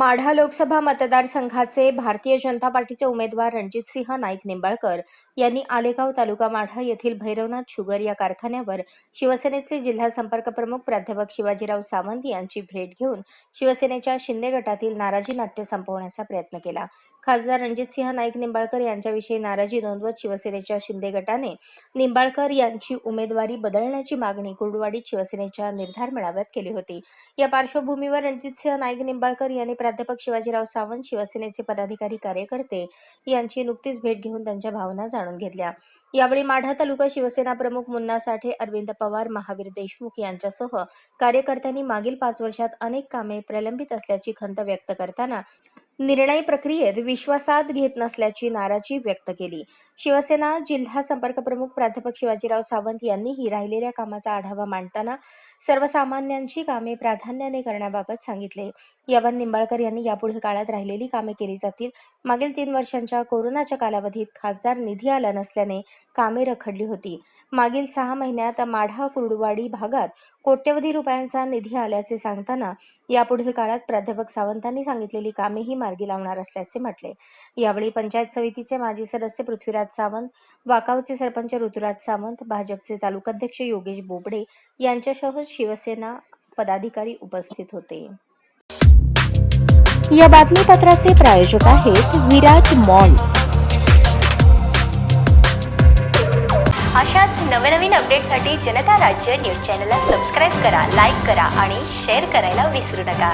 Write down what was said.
माढा लोकसभा मतदारसंघाचे भारतीय जनता पार्टीचे उमेदवार रणजितसिंह नाईक निंबाळकर यांनी आलेगाव तालुका माढा येथील भैरवनाथ शुगर या कारखान्यावर शिवसेनेचे जिल्हा संपर्क प्रमुख प्राध्यापक शिवाजीराव सावंत यांची भेट घेऊन शिवसेनेच्या शिंदे गटातील नाराजी नाट्य संपवण्याचा प्रयत्न केला. खासदार रणजितसिंह नाईक निंबाळकर यांच्याविषयी नाराजी नोंदवत शिवसेनेच्या शिंदे गटाने निंबाळकर यांची उमेदवारी बदलण्याची मागणी कुर्डवाडीत शिवसेनेच्या निर्धार मेळाव्यात केली होती. या पार्श्वभूमीवर रणजितसिंह नाईक निंबाळकर यांनी प्राध्यापक शिवाजीराव सावंत शिवसेनेचे पदाधिकारी कार्यकर्ते यांची नुकतीच भेट घेऊन त्यांच्या भावना जाणून घेतल्या. यावेळी माढा तालुका शिवसेना प्रमुख मुन्ना साठे अरविंद पवार महावीर देशमुख यांच्यासह कार्यकर्त्यांनी मागील पाच वर्षात अनेक कामे प्रलंबित असल्याची खंत व्यक्त करताना निर्णय प्रक्रियेत विश्वासात घेत नसल्याची नाराजी व्यक्त केली. शिवसेना जिल्हा संपर्क प्रमुख प्राध्यापक शिवाजीराव सावंत यांनीही राहिलेल्या कामाचा आढावा मांडताना सर्वसामान्यांची कामे प्राधान्याने करण्याबाबत सांगितले. यावर निंबाळकर यांनी यापुढील काळात राहिलेली कामे केली जातील. मागील तीन वर्षांच्या कोरोनाच्या कालावधीत खासदार निधी आला नसल्याने कामे रखडली होती. मागील सहा महिन्यात माढा कुर्डुवाडी भागात कोट्यवधी रुपयांचा निधी आल्याचे सांगताना यापुढील काळात प्राध्यापक सावंतांनी सांगितलेली कामेही मार्गी लावणार असल्याचे म्हटले. यावेळी पंचायत समितीचे माजी सदस्य पृथ्वीराज सावंत वाकावचे सरपंच ऋतुराज सावंत भाजपचे तालुकाध्यक्ष योगेश बोबडे यांच्यासह शिवसेना पदाधिकारी उपस्थित होते. या बातमीपत्राचे प्रायोजक आहेत विराज मॉल अशाच नवनवीन अपडेटसाठी जनता राज्य न्यूज चॅनलला सबस्क्राईब करा लाईक करा आणि शेअर करायला विसरू नका.